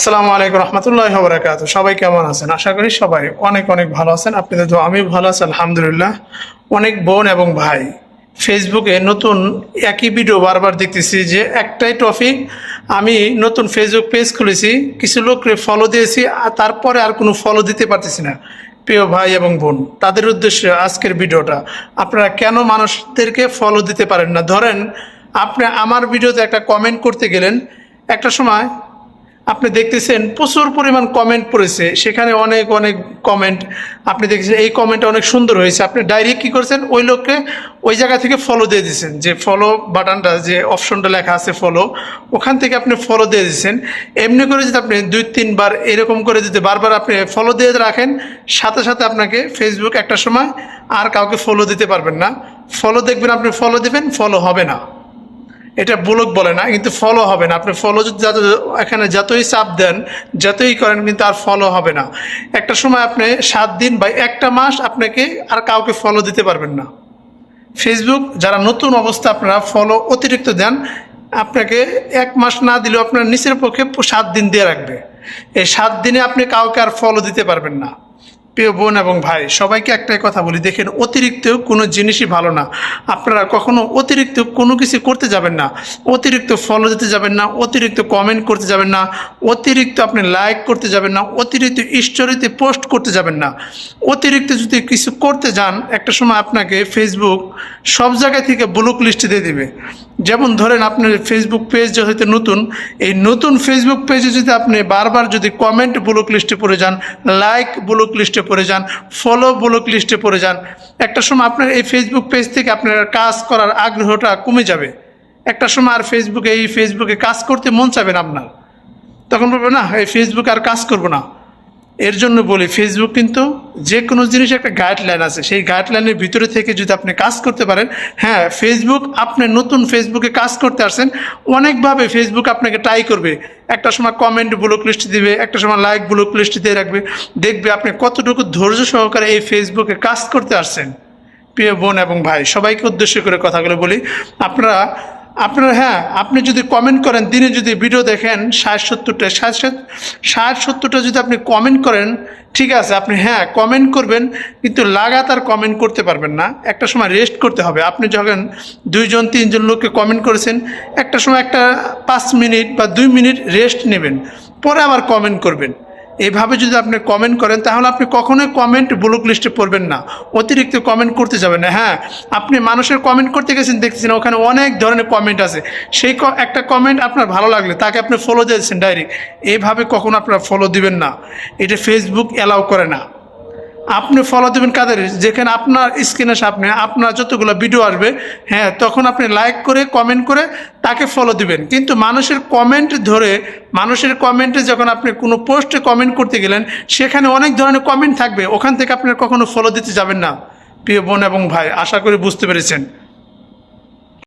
আসসালামু আলাইকুম রহমতুল্লাহ বরাকাত সবাই কেমন আছেন? আশা করি সবাই অনেক অনেক ভালো আছেন। আপনাদের তো আমি ভালো আছি, আলহামদুলিল্লাহ। অনেক বোন এবং ভাই ফেসবুকে নতুন একই ভিডিও বারবার দেখতেছি যে একটাই টপিক আমি নতুন ফেসবুক পেজ খুলেছি, কিছু লোককে ফলো দিয়েছি, আর তারপরে আর কোনো ফলো দিতে পারতেছি না। প্রিয় ভাই এবং বোন, তাদের উদ্দেশ্যে আজকের ভিডিওটা আপনারা কেন মানুষদেরকে ফলো দিতে পারেন না? ধরেন, আপনি আমার ভিডিওতে একটা কমেন্ট করতে গেলেন, একটা সময় আপনি দেখতেছেন, প্রচুর পরিমাণ কমেন্ট পড়েছে। সেখানে অনেক অনেক কমেন্ট আপনি দেখেছেন। এই কমেন্টটা অনেক সুন্দর হয়েছে। আপনি ডাইরেক্ট কী করছেন? ওই লোককে ওই জায়গা থেকে ফলো দিয়ে দিচ্ছেন যে ফলো বাটনটা, যে অপশনটা লেখা আছে ফলো ওখান থেকে আপনি ফলো দিয়ে দিচ্ছেন এমনি করে যদি আপনি দুই, তিনবার এরকম করে যদি বারবার আপনি ফলো দিয়ে রাখেন, সাথে সাথে আপনাকে ফেসবুক একটা সময় আর কাউকে ফলো দিতে পারবেন না। ফলো দেখবেন, আপনি ফলো দেবেন ফলো হবে না। এটা ব্লক বলে না, কিন্তু ফলো হবে না। আপনি ফলো যদি এখানে যতই চাপ দেন, যতই করেন, কিন্তু আর ফলো হবে না। একটা সময় আপনি সাত দিন বা একটা মাস আপনাকে আর কাউকে ফলো দিতে পারবেন না। ফেসবুক যারা নতুন অবস্থা আপনারা ফলো অতিরিক্ত দেন, আপনাকে এক মাস না দিলেও আপনার নিচের পক্ষে সাত দিন দিয়ে রাখবে। এই সাত দিনে আপনি কাউকে আর ফলো দিতে পারবেন না। প্রিয় বোন এবং ভাই, সবাইকে একটাই কথা বলি, দেখেন অতিরিক্ত কোনো জিনিসই ভালো না। আপনারা কখনো অতিরিক্ত কোনো কিছু করতে যাবেন না, অতিরিক্ত ফলো দিতে যাবেন না, অতিরিক্ত কমেন্ট করতে যাবেন না, অতিরিক্ত আপনি লাইক করতে যাবেন না, অতিরিক্ত স্টোরিতে পোস্ট করতে যাবেন না। অতিরিক্ত যদি কিছু করতে যান, একটা সময় আপনাকে ফেসবুক সব জায়গা থেকে ব্লক লিস্টে দিয়ে দেবে। যেমন ধরেন আপনার ফেসবুক পেজ হয়তো নতুন, এই নতুন ফেসবুক পেজে যদি আপনি বারবার যদি কমেন্ট ব্লক লিস্টে পড়ে যান লাইক ব্লক লিস্টে পড়ে যান ফলো ব্লক লিস্টে পড়ে যান। একটা সময় আপনার এই ফেসবুক পেজ থেকে আপনার কাজ করার আগ্রহটা কমে যাবে। একটা সময় আর ফেসবুকে এই ফেসবুকে কাজ করতে মন চাবে না আপনার। তখন বলবে, না, এই ফেসবুকে আর কাজ করব না। এর জন্য বলি ফেসবুক কিন্তু যে কোনো জিনিস একটা গাইডলাইন আছে। সেই গাইডলাইনের ভিতরে থেকে যদি আপনি কাজ করতে পারেন হ্যাঁ ফেসবুক আপনি নতুন ফেসবুকে কাজ করতে আসছেন, অনেকভাবে ফেসবুক আপনাকে ট্রাই করবে। একটা সময় কমেন্ট ব্লক লিস্ট দিবে, একটা সময় লাইক ব্লক লিস্ট দিয়ে রাখবে। দেখবে আপনি কতটুকু ধৈর্য সহকারে এই ফেসবুকে কাজ করতে আসছেন। প্রিয় বোন এবং ভাই, সবাইকে উদ্দেশ্য করে কথাগুলো বলি। আপনারা আপনারা হ্যাঁ আপনি যদি কমেন্ট করেন, দিনে যদি ভিডিও দেখেন, ষাট, সত্তরটা, ষাট, ষাট- সত্তরটা যদি আপনি কমেন্ট করেন, ঠিক আছে, আপনি হ্যাঁ কমেন্ট করবেন, কিন্তু লাগাতার কমেন্ট করতে পারবেন না। একটা সময় রেস্ট করতে হবে। আপনি যখন দুইজন, তিনজন লোককে কমেন্ট করেছেন, একটা সময় একটা পাঁচ মিনিট বা দুই মিনিট রেস্ট নেবেন, পরে আবার কমেন্ট করবেন। এইভাবে যদি আপনি কমেন্ট করেন, তাহলে আপনি কখনোই কমেন্ট ব্লক লিস্টে পড়বেন না। অতিরিক্ত কমেন্ট করতে যাবেন না। হ্যাঁ আপনি মানুষের কমেন্ট করতে গেছেন, দেখতেছেন, ওখানে অনেক ধরনের কমেন্ট আছে। সেই একটা কমেন্ট আপনার ভালো লাগলে, তাকে আপনি ফলো দিয়েছেন ডাইরেক্ট এইভাবে কখনো আপনারা ফলো দিবেন না। এটা ফেসবুক অ্যালাউ করে না। আপনি ফলো দেবেন কাদের? যেখানে আপনার স্ক্রিনে সামনে আপনার যতগুলো ভিডিও আসবে হ্যাঁ তখন আপনি লাইক করে কমেন্ট করে তাকে ফলো দিবেন। কিন্তু মানুষের কমেন্ট ধরে, মানুষের কমেন্টে যখন আপনি কোনো পোস্টে কমেন্ট করতে গেলেন, সেখানে অনেক ধরনের কমেন্ট থাকবে। ওখান থেকে আপনার কখনো ফলো দিতে যাবেন না। প্রিয় বোন এবং ভাই, আশা করি বুঝতে পেরেছেন।